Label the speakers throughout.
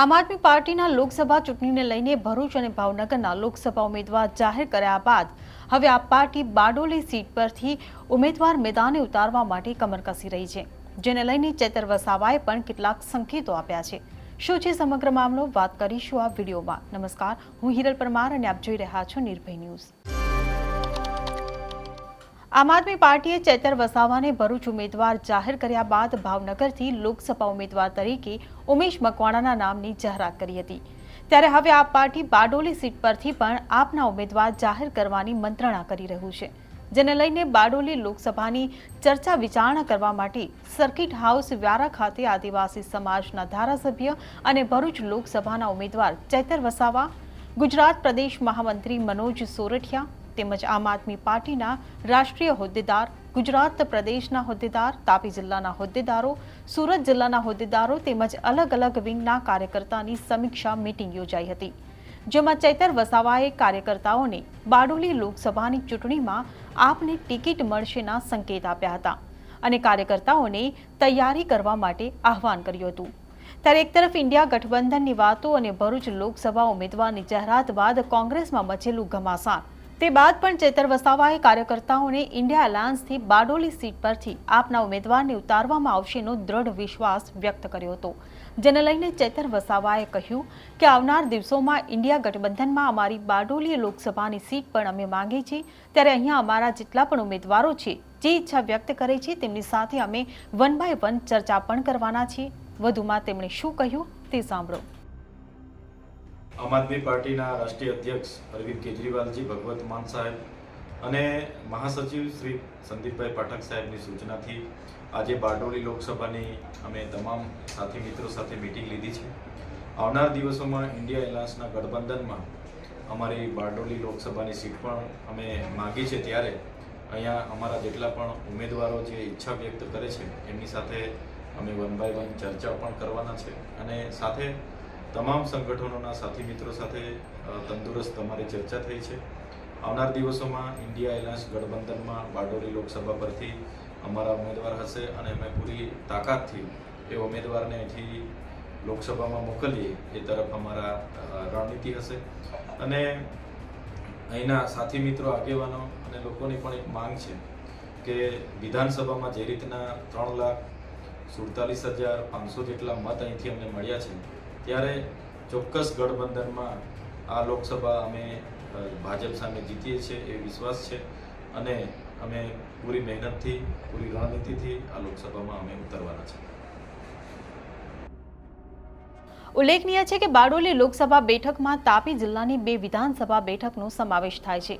Speaker 1: આમ આદમી પાર્ટીના લોકસભા ચૂંટણીને લઈને ભરૂચ અને ભાવનગરના લોકસભા ઉમેદવાર જાહેર કર્યા બાદ હવે આ પાર્ટી બારડોલી સીટ પરથી ઉમેદવાર મેદાને ઉતારવા માટે કમર કસી રહી છે, જેને લઈને ચેતર વસાવાએ પણ કેટલાક સંકેતો આપ્યા છે. શું છે સમગ્ર મામલો? વાત કરીશું આ વિડીયોમાં. નમસ્કાર. હું હિરલ પરમાર અને આપ જોઈ રહ્યા છો નિર્ભય ન્યૂઝ. આમ આદમી પાર્ટીએ ચેતર વસાવાને ભરૂચ ઉમેદવાર જાહેર કર્યા બાદ ભાવનગરથી લોકસભા ઉમેદવાર તરીકે ઉમેશ મકવાણાના નામની જાહેરાત કરી હતી. ત્યારે હવે આ પાર્ટી બારડોલી સીટ પરથી પણ આપના ઉમેદવાર જાહેર કરવાની મંત્રણા કરી રહ્યું છે, જેને લઈને બારડોલી લોકસભાની ચર્ચા વિચારણા કરવા માટે સર્કિટ હાઉસ વ્યારા ખાતે આદિવાસી સમાજના ધારાસભ્ય અને ભરૂચ લોકસભાના ઉમેદવાર ચેતર વસાવા, ગુજરાત પ્રદેશ મહામંત્રી મનોજ સોરઠિયા તેમજ આમ આદમી પાર્ટીના રાષ્ટ્રીય હોદ્દેદાર, ગુજરાત પ્રદેશના હોદ્દેદાર, તાપી જિલ્લાના હોદ્દેદારો, સુરત જિલ્લાના હોદ્દેદારો તેમજ અલગ અલગ વિંગના કાર્યકર્તાની સમીક્ષા મીટિંગ યોજાઈ હતી, જેમાં ચૈતર વસાવાએ કાર્યકર્તાઓને બારડોલી લોકસભાની ચૂંટણીમાં આપને ટિકિટ મળશેના સંકેત આપ્યા હતા અને કાર્યકર્તાઓને તૈયારી કરવા માટે આહવાન કર્યું હતું. ત્યારે એક તરફ ઇન્ડિયા ગઠબંધનની વાતો અને ભરૂચ લોકસભા ઉમેદવારની જાહેરાત બાદ કોંગ્રેસમાં મચેલું ઘમાસાણ તે બાદ પણ ચેતર વસાવાએ કાર્યકર્તાઓને ઇન્ડિયા એલાયન્સથી બારડોલી સીટ પરથી આપના ઉમેદવારને ઉતારવામાં આવશેનો દ્રઢ વિશ્વાસ વ્યક્ત કર્યો હતો. જેને લઈને ચેતર વસાવાએ કહ્યું કે આવનાર દિવસોમાં ઇન્ડિયા ગઠબંધનમાં અમારી બારડોલી લોકસભાની સીટ પણ અમે માંગીએ છીએ ત્યારે અહીંયા અમારા જેટલા પણ ઉમેદવારો છે, જે ઈચ્છા વ્યક્ત કરે છે, તેમની સાથે અમે વન બાય વન ચર્ચા પણ કરવાના છીએ. વધુમાં તેમણે શું કહ્યું તે સાંભળો.
Speaker 2: આમ આદમી પાર્ટીના રાષ્ટ્રીય અધ્યક્ષ અરવિંદ કેજરીવાલજી, ભગવત માન સાહેબ અને મહાસચિવ શ્રી સંદીપભાઈ પાઠક સાહેબની સૂચનાથી આજે બારડોલી લોકસભાની અમે તમામ સાથી મિત્રો સાથે મિટિંગ લીધી છે. આવનાર દિવસોમાં ઇન્ડિયા એલાયન્સના ગઠબંધનમાં અમારી બારડોલી લોકસભાની સીટ પણ અમે માગી છે ત્યારે અહીંયા અમારા જેટલા પણ ઉમેદવારો જે ઈચ્છા વ્યક્ત કરે છે, એમની સાથે અમે વન બાય વન ચર્ચા પણ કરવાના છે અને સાથે તમામ સંગઠનોના સાથી મિત્રો સાથે તંદુરસ્ત અમારી ચર્ચા થઈ છે. આવનાર દિવસોમાં ઇન્ડિયા એલાયન્સ ગઠબંધનમાં બારડોલી લોકસભા પરથી અમારા ઉમેદવાર હશે અને અમે પૂરી તાકાતથી એ ઉમેદવારને અહીંથી લોકસભામાં મોકલીએ એ તરફ અમારા રણનીતિ હશે. અને અહીંના સાથી મિત્રો, આગેવાનો અને લોકોની પણ એક માંગ છે કે વિધાનસભામાં જે રીતના ત્રણ લાખ સુડતાલીસ હજાર પાંચસો જેટલા મત અહીંથી અમને મળ્યા છે ત્યારે ચોક્કસ ગઠબંધનમાં આ લોકસભા અમે ભાજપ સામે જીતીએ છીએ એ વિશ્વાસ છે. અને અમે પૂરી મહેનતથી, પૂરી રણનીતિથી આ લોકસભામાં અમે ઉતરવાના છીએ.
Speaker 1: ઉલ્લેખનીય છે કે બારડોલી લોકસભા બેઠકમાં તાપી જિલ્લાની બે વિધાનસભા બેઠકનો સમાવેશ થાય છે,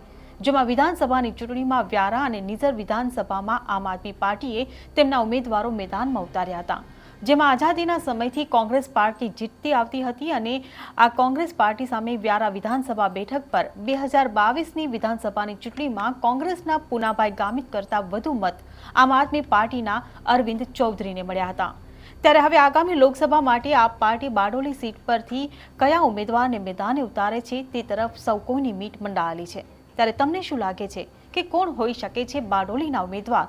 Speaker 1: જેમાં વિધાનસભાની ચૂંટણીમાં વ્યારા અને નિઝર વિધાનસભામાં આમ આદમી પાર્ટીએ તેમના ઉમેદવારો મેદાનમાં ઉતાર્યા હતા. જેમાં આઝાદીના સમયથી કોંગ્રેસ પાર્ટી જીતતી આવતી હતી અને આ કોંગ્રેસ પાર્ટી સામે વ્યારા વિધાનસભા બેઠક પર બે હજાર બાવીસની વિધાનસભાની ચૂંટણીમાં કોંગ્રેસના પુનાભાઈ ગામિત કરતાં વધુ મત આમ આદમી પાર્ટીના અરવિંદ ચૌધરીને મળ્યા હતા. ત્યારે હવે આગામી લોકસભા માટે આ પાર્ટી બારડોલી સીટ પરથી કયા ઉમેદવારને મેદાને ઉતારે છે તે તરફ સૌ કોઈની મીટ મંડાયેલી છે. ત્યારે તમને શું લાગે છે કે કોણ હોઈ શકે છે બારડોલીના ઉમેદવાર